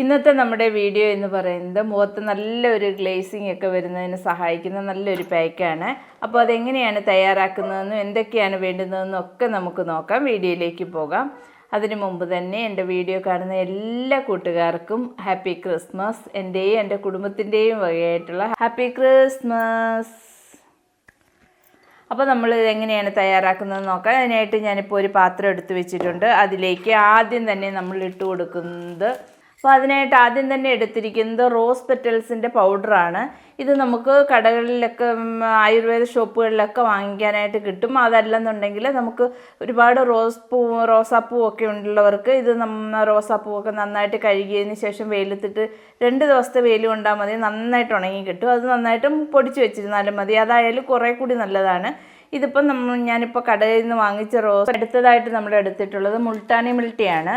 ഇന്നത്തെ നമ്മുടെ വീഡിയോ എന്ന് പറയുന്നത് മുഖത്ത് നല്ലൊരു ഗ്ലേസിംഗ് ഒക്കെ വരുന്നതിന് സഹായിക്കുന്ന നല്ലൊരു പാക്കാണ് അപ്പോൾ അതെങ്ങനെയാണ് തയ്യാറാക്കുന്നതെന്നും എന്തൊക്കെയാണ് വേണ്ടുന്നതെന്നും ഒക്കെ നമുക്ക് നോക്കാം. വീഡിയോയിലേക്ക് പോകാം. അതിനു മുമ്പ് തന്നെ എന്റെ വീഡിയോ കാണുന്ന എല്ലാ കൂട്ടുകാർക്കും ഹാപ്പി ക്രിസ്മസ് എന്റെയും എന്റെ കുടുംബത്തിന്റെയും വകയായിട്ടുള്ള ഹാപ്പി ക്രിസ്മസ് അപ്പോൾ നമ്മൾ ഇതെങ്ങനെയാണ് തയ്യാറാക്കുന്നത് നോക്കാം. അതിനായിട്ട് ഞാനിപ്പോൾ ഒരു പാത്രം എടുത്തു വെച്ചിട്ടുണ്ട്. അതിലേക്ക് ആദ്യം തന്നെ നമ്മൾ ഇട്ട് കൊടുക്കുന്നത് അപ്പോൾ അതിനായിട്ട് ആദ്യം തന്നെ എടുത്തിരിക്കുന്നത് റോസ് പെറ്റൽസിന്റെ പൗഡറാണ്. ഇത് നമുക്ക് കടകളിലൊക്കെ ആയുർവേദ ഷോപ്പുകളിലൊക്കെ വാങ്ങിക്കാനായിട്ട് കിട്ടും. അതല്ലെന്നുണ്ടെങ്കിൽ നമുക്ക് ഒരുപാട് റോസ് പൂ റോസാപ്പൂ ഒക്കെ ഉള്ളവർക്ക് ഇത് നമ്മ റോസാപ്പൂവൊക്കെ നന്നായിട്ട് കഴുകിയതിന് ശേഷം വെയിലത്തിട്ട് രണ്ട് ദിവസത്തെ വെയിൽ കൊണ്ടാൽ മതി നന്നായിട്ട് ഉണങ്ങി കിട്ടും. അത് നന്നായിട്ട് പൊടിച്ച് വെച്ചിരുന്നാലും മതി. അതായാലും കുറേ കൂടി നല്ലതാണ്. ഇതിപ്പം നമ്മൾ ഞാനിപ്പോൾ കടയിൽ നിന്ന് വാങ്ങിച്ച റോസ് അടുത്തതായിട്ട് നമ്മൾ എടുത്തിട്ടുള്ളത് മുൾട്ടാനി മിൽട്ടിയാണ്.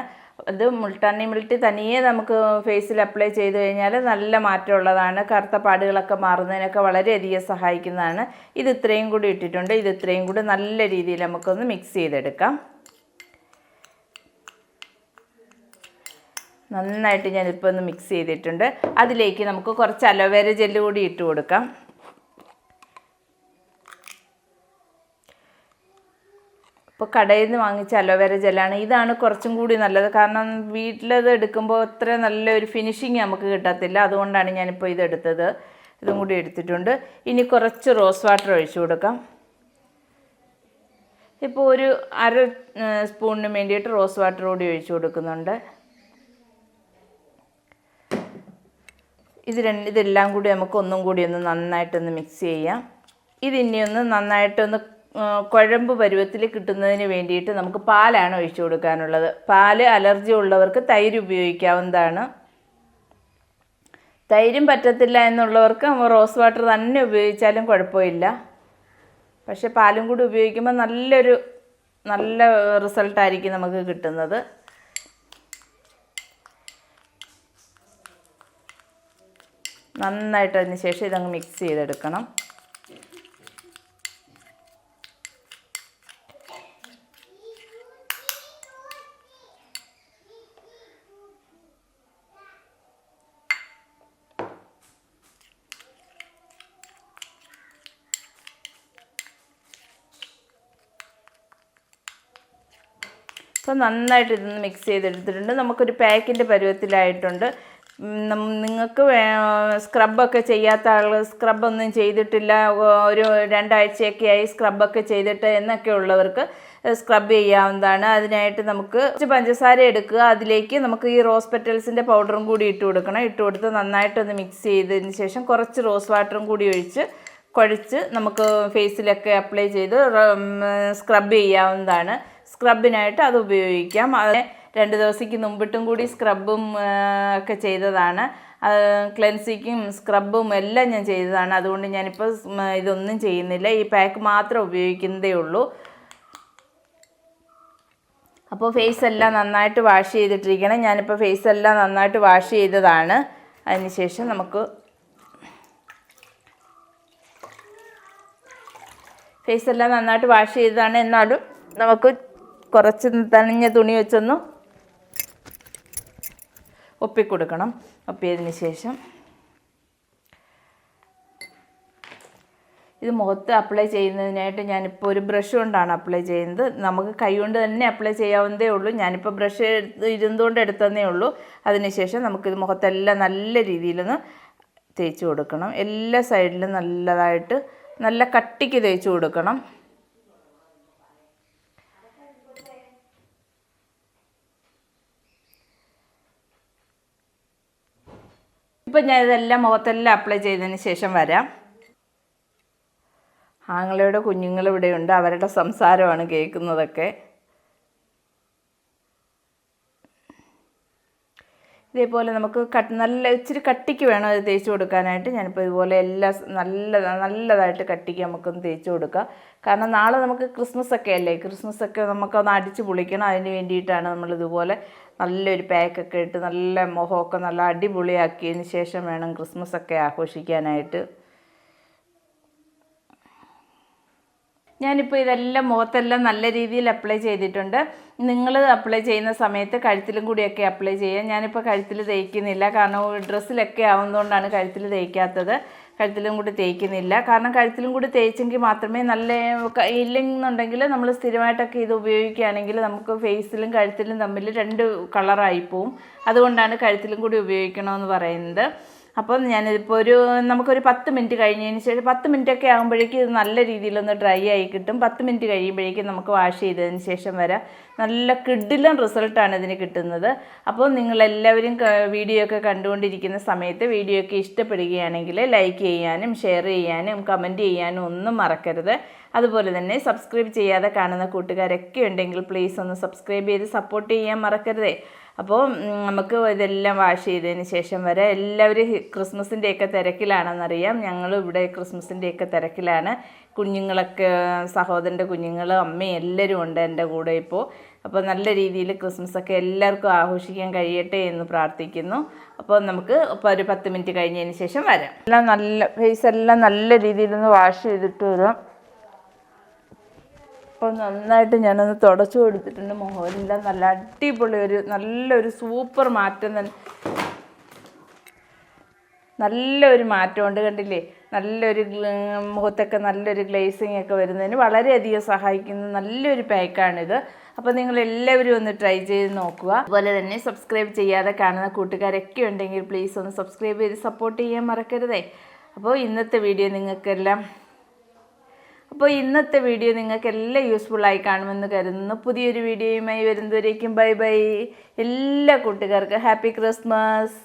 അത് മുൾട്ടാനി മിൽട്ടി തനിയെ നമുക്ക് ഫേസിൽ അപ്ലൈ ചെയ്ത് കഴിഞ്ഞാൽ നല്ല മാറ്റമുള്ളതാണ്. കറുത്ത പാടുകളൊക്കെ മാറുന്നതിനൊക്കെ വളരെയധികം സഹായിക്കുന്നതാണ്. ഇത് ഇത്രയും കൂടി ഇട്ടിട്ടുണ്ട്. ഇത് ഇത്രയും കൂടി നല്ല രീതിയിൽ നമുക്കൊന്ന് മിക്സ് ചെയ്തെടുക്കാം. നന്നായിട്ട് ഞാനിപ്പോൾ ഒന്ന് മിക്സ് ചെയ്തിട്ടുണ്ട്. അതിലേക്ക് നമുക്ക് കുറച്ച് അലോവേര ജെല്ല് കൂടി ഇട്ട് കൊടുക്കാം. ഇപ്പോൾ കടയിൽ നിന്ന് വാങ്ങിച്ച അലോവേര ജെല്ലാണ് ഇതാണ് കുറച്ചും കൂടി നല്ലത്. കാരണം വീട്ടിലത് എടുക്കുമ്പോൾ അത്ര നല്ലൊരു ഫിനിഷിങ് നമുക്ക് കിട്ടത്തില്ല. അതുകൊണ്ടാണ് ഞാനിപ്പോൾ ഇതെടുത്തത്. ഇതും കൂടി എടുത്തിട്ടുണ്ട്. ഇനി കുറച്ച് റോസ് വാട്ടർ ഒഴിച്ചു കൊടുക്കാം. ഇപ്പോൾ ഒരു അര സ്പൂണിന് വേണ്ടിയിട്ട് റോസ് വാട്ടർ കൂടി ഒഴിച്ചു കൊടുക്കുന്നുണ്ട്. ഇത് രണ്ട് ഇതെല്ലാം കൂടി നമുക്ക് ഒന്നും കൂടി ഒന്ന് നന്നായിട്ടൊന്ന് മിക്സ് ചെയ്യാം. ഇതിനി ഒന്ന് നന്നായിട്ടൊന്ന് കുഴമ്പ് പരുവത്തിൽ കിട്ടുന്നതിന് വേണ്ടിയിട്ട് നമുക്ക് പാലാണ് ഒഴിച്ചു കൊടുക്കാനുള്ളത്. പാൽ അലർജി ഉള്ളവർക്ക് തൈര് ഉപയോഗിക്കാവുന്നതാണ്. തൈരും പറ്റത്തില്ല എന്നുള്ളവർക്ക് റോസ് വാട്ടർ തന്നെ ഉപയോഗിച്ചാലും കുഴപ്പമില്ല. പക്ഷെ പാലും കൂടി ഉപയോഗിക്കുമ്പോൾ നല്ലൊരു നല്ല റിസൾട്ടായിരിക്കും നമുക്ക് കിട്ടുന്നത്. നന്നായിട്ട് അതിന് ശേഷം ഇതങ്ങ് മിക്സ് ചെയ്തെടുക്കണം. അപ്പോൾ നന്നായിട്ട് ഇതൊന്ന് മിക്സ് ചെയ്തെടുത്തിട്ടുണ്ട്. നമുക്കൊരു പാക്കിന്റെ പരുവത്തിലായിട്ടുണ്ട്. നിങ്ങൾക്ക് സ്ക്രബൊക്കെ ചെയ്യാത്ത ആൾ സ്ക്രബൊന്നും ചെയ്തിട്ടില്ല. ഒരു രണ്ടാഴ്ചയൊക്കെ ആയി സ്ക്രബൊക്കെ ചെയ്തിട്ട് എന്നൊക്കെ ഉള്ളവർക്ക് സ്ക്രബ് ചെയ്യാവുന്നതാണ്. അതിനായിട്ട് നമുക്ക് കുറച്ച് പഞ്ചസാര എടുക്കുക. അതിലേക്ക് നമുക്ക് ഈ റോസ് പെറ്റൽസിന്റെ പൗഡറും കൂടി ഇട്ട് കൊടുക്കണം. ഇട്ട് കൊടുത്ത് നന്നായിട്ടൊന്ന് മിക്സ് ചെയ്തതിന് ശേഷം കുറച്ച് റോസ് വാട്ടറും കൂടി ഒഴിച്ച് കുഴച്ച് നമുക്ക് ഫേസിലൊക്കെ അപ്ലൈ ചെയ്ത് സ്ക്രബ് ചെയ്യാവുന്നതാണ്. സ്ക്രബിനായിട്ട് അത് ഉപയോഗിക്കാം. അത് രണ്ട് ദിവസത്തേക്ക് മുമ്പിട്ടും കൂടി സ്ക്രബും ഒക്കെ ചെയ്തതാണ്. ക്ലെൻസിക്കും സ്ക്രബും എല്ലാം ഞാൻ ചെയ്തതാണ്. അതുകൊണ്ട് ഞാനിപ്പോൾ ഇതൊന്നും ചെയ്യുന്നില്ല. ഈ പാക്ക് മാത്രം ഉപയോഗിക്കുന്നതേ ഉള്ളൂ. അപ്പോൾ ഫേസ് എല്ലാം നന്നായിട്ട് വാഷ് ചെയ്തിട്ടിരിക്കണം. ഞാനിപ്പോൾ ഫേസ് എല്ലാം നന്നായിട്ട് വാഷ് ചെയ്തതാണ്. അതിനുശേഷം നമുക്ക് ഫേസ് എല്ലാം നന്നായിട്ട് വാഷ് ചെയ്തതാണ്. എന്നാലും നമുക്ക് കുറച്ച് തണിഞ്ഞ തുണി വെച്ചൊന്ന് ഒപ്പിക്കൊടുക്കണം. ഒപ്പിയതിന് ശേഷം ഇത് മുഖത്ത് അപ്ലൈ ചെയ്യുന്നതിനായിട്ട് ഞാനിപ്പോൾ ഒരു ബ്രഷ് കൊണ്ടാണ് അപ്ലൈ ചെയ്യുന്നത്. നമുക്ക് കൈ കൊണ്ട് തന്നെ അപ്ലൈ ചെയ്യാവുന്നതേ ഉള്ളൂ. ഞാനിപ്പോൾ ബ്രഷ് എടുത്ത് ഇരുന്നുകൊണ്ട് എടുത്തതേ ഉള്ളൂ. അതിനുശേഷം നമുക്കിത് മുഖത്തെല്ലാം നല്ല രീതിയിലൊന്ന് തേച്ച് കൊടുക്കണം. എല്ലാ സൈഡിലും നല്ലതായിട്ട് നല്ല കട്ടിക്ക് തേച്ച് കൊടുക്കണം. ഇപ്പം ഞാൻ ഇതെല്ലാം മുഖത്തെല്ലാം അപ്ലൈ ചെയ്തതിന് ശേഷം വരാം. ആങ്ങളയുടെ കുഞ്ഞുങ്ങൾ ഇവിടെയുണ്ട്. അവരുടെ സംസാരമാണ് കേൾക്കുന്നതൊക്കെ. ഇതേപോലെ നമുക്ക് കട്ട് നല്ല ഇച്ചിരി കട്ടിക്ക് വേണം അത് തേച്ച് കൊടുക്കാനായിട്ട്. ഞാനിപ്പോൾ ഇതുപോലെ എല്ലാ നല്ല നല്ലതായിട്ട് കട്ടിക്ക് നമുക്കൊന്ന് തേച്ച് കൊടുക്കാം. കാരണം നാളെ നമുക്ക് ക്രിസ്മസ് ഒക്കെ അല്ലേ? ക്രിസ്മസ് ഒക്കെ നമുക്കൊന്ന് അടിച്ച് പൊളിക്കണം. അതിന് വേണ്ടിയിട്ടാണ് നമ്മൾ ഇതുപോലെ നല്ലൊരു പാക്കൊക്കെ ഇട്ട് നല്ല മുഖമൊക്കെ നല്ല അടിപൊളിയാക്കിയതിന് ശേഷം വേണം ക്രിസ്മസ് ഒക്കെ ആഘോഷിക്കാനായിട്ട്. ഞാനിപ്പോൾ ഇതെല്ലാം മുഖത്തെല്ലാം നല്ല രീതിയിൽ അപ്ലൈ ചെയ്തിട്ടുണ്ട്. നിങ്ങൾ അപ്ലൈ ചെയ്യുന്ന സമയത്ത് കഴുത്തിലും കൂടിയൊക്കെ അപ്ലൈ ചെയ്യുക. ഞാനിപ്പോൾ കഴുത്തിൽ തേക്കുന്നില്ല. കാരണം ഡ്രസ്സിലൊക്കെ ആവുന്നതുകൊണ്ടാണ് കഴുത്തിൽ തേക്കാത്തത്. കഴുത്തിലും കൂടി തേക്കുന്നില്ല. കാരണം കഴുത്തിലും കൂടി തേച്ചെങ്കിൽ മാത്രമേ നല്ല ഇല്ലെന്നുണ്ടെങ്കിൽ നമ്മൾ സ്ഥിരമായിട്ടൊക്കെ ഇത് ഉപയോഗിക്കുകയാണെങ്കിൽ നമുക്ക് ഫേസിലും കഴുത്തിലും തമ്മിൽ രണ്ട് കളറായി പോവും. അതുകൊണ്ടാണ് കഴുത്തിലും കൂടി ഉപയോഗിക്കണമെന്ന് പറയുന്നത്. അപ്പം ഞാനിതിപ്പോൾ ഒരു നമുക്കൊരു പത്ത് മിനിറ്റ് കഴിഞ്ഞതിന് ശേഷം പത്ത് മിനിറ്റ് ഒക്കെ ആകുമ്പോഴേക്കും ഇത് നല്ല രീതിയിലൊന്ന് ഡ്രൈ ആയി കിട്ടും. പത്ത് മിനിറ്റ് കഴിയുമ്പോഴേക്കും നമുക്ക് വാഷ് ചെയ്തതിന് ശേഷം വരാം. നല്ല കിഡിലും റിസൾട്ടാണ് ഇതിന് കിട്ടുന്നത്. അപ്പോൾ നിങ്ങളെല്ലാവരും വീഡിയോ ഒക്കെ കണ്ടുകൊണ്ടിരിക്കുന്ന സമയത്ത് വീഡിയോ ഒക്കെ ഇഷ്ടപ്പെടുകയാണെങ്കിൽ ലൈക്ക് ചെയ്യാനും ഷെയർ ചെയ്യാനും കമന്റ് ചെയ്യാനും ഒന്നും മറക്കരുത്. അതുപോലെ തന്നെ സബ്സ്ക്രൈബ് ചെയ്യാതെ കാണുന്ന കൂട്ടുകാരൊക്കെ ഉണ്ടെങ്കിൽ പ്ലീസ് ഒന്ന് സബ്സ്ക്രൈബ് ചെയ്ത് സപ്പോർട്ട് ചെയ്യാൻ മറക്കരുതേ. അപ്പോൾ നമുക്ക് ഇതെല്ലാം വാഷ് ചെയ്തതിന് ശേഷം വരെ എല്ലാവരും ക്രിസ്മസിന്റെയൊക്കെ തിരക്കിലാണെന്നറിയാം. ഞങ്ങൾ ഇവിടെ ക്രിസ്മസിന്റെയൊക്കെ തിരക്കിലാണ്. കുഞ്ഞുങ്ങളൊക്കെ സഹോദരന്റെ കുഞ്ഞുങ്ങൾ അമ്മയും എല്ലാവരും ഉണ്ട് എന്റെ കൂടെ ഇപ്പോൾ. അപ്പോൾ നല്ല രീതിയിൽ ക്രിസ്മസൊക്കെ എല്ലാവർക്കും ആഘോഷിക്കാൻ കഴിയട്ടെ എന്ന് പ്രാർത്ഥിക്കുന്നു. അപ്പോൾ നമുക്ക് ഇപ്പോൾ ഒരു പത്ത് മിനിറ്റ് കഴിഞ്ഞതിന് ശേഷം വരാം. എല്ലാം നല്ല ഫേസ് എല്ലാം നല്ല രീതിയിലൊന്ന് വാഷ് ചെയ്തിട്ട് വരാം. അപ്പോൾ നന്നായിട്ട് ഞാനൊന്ന് തുടച്ചു കൊടുത്തിട്ടുണ്ട്. മുഖമെല്ലാം നല്ല അടിപൊളി ഒരു നല്ലൊരു സൂപ്പർ മാറ്റം തന്നെ. നല്ലൊരു മാറ്റമുണ്ട് കണ്ടില്ലേ? നല്ലൊരു മുഖത്തൊക്കെ നല്ലൊരു ഗ്ലേസിങ് ഒക്കെ വരുന്നതിന് വളരെയധികം സഹായിക്കുന്ന നല്ലൊരു പാക്കാണിത്. അപ്പോൾ നിങ്ങൾ എല്ലാവരും ഒന്ന് ട്രൈ ചെയ്ത് നോക്കുക. അതുപോലെ തന്നെ സബ്സ്ക്രൈബ് ചെയ്യാതെ കാണുന്ന കൂട്ടുകാരൊക്കെ ഉണ്ടെങ്കിൽ പ്ലീസ് ഒന്ന് സബ്സ്ക്രൈബ് ചെയ്ത് സപ്പോർട്ട് ചെയ്യാൻ മറക്കരുതേ. അപ്പോൾ ഇന്നത്തെ വീഡിയോ നിങ്ങൾക്കെല്ലാം അപ്പോൾ ഇന്നത്തെ വീഡിയോ നിങ്ങൾക്ക് എല്ലാം യൂസ്ഫുൾ ആയി കാണുമെന്ന് കരുതുന്നു. പുതിയൊരു വീഡിയോയുമായി വരുന്നവരേക്കും ബൈ ബൈ എല്ലാ കൂട്ടുകാർക്കും ഹാപ്പി ക്രിസ്മസ്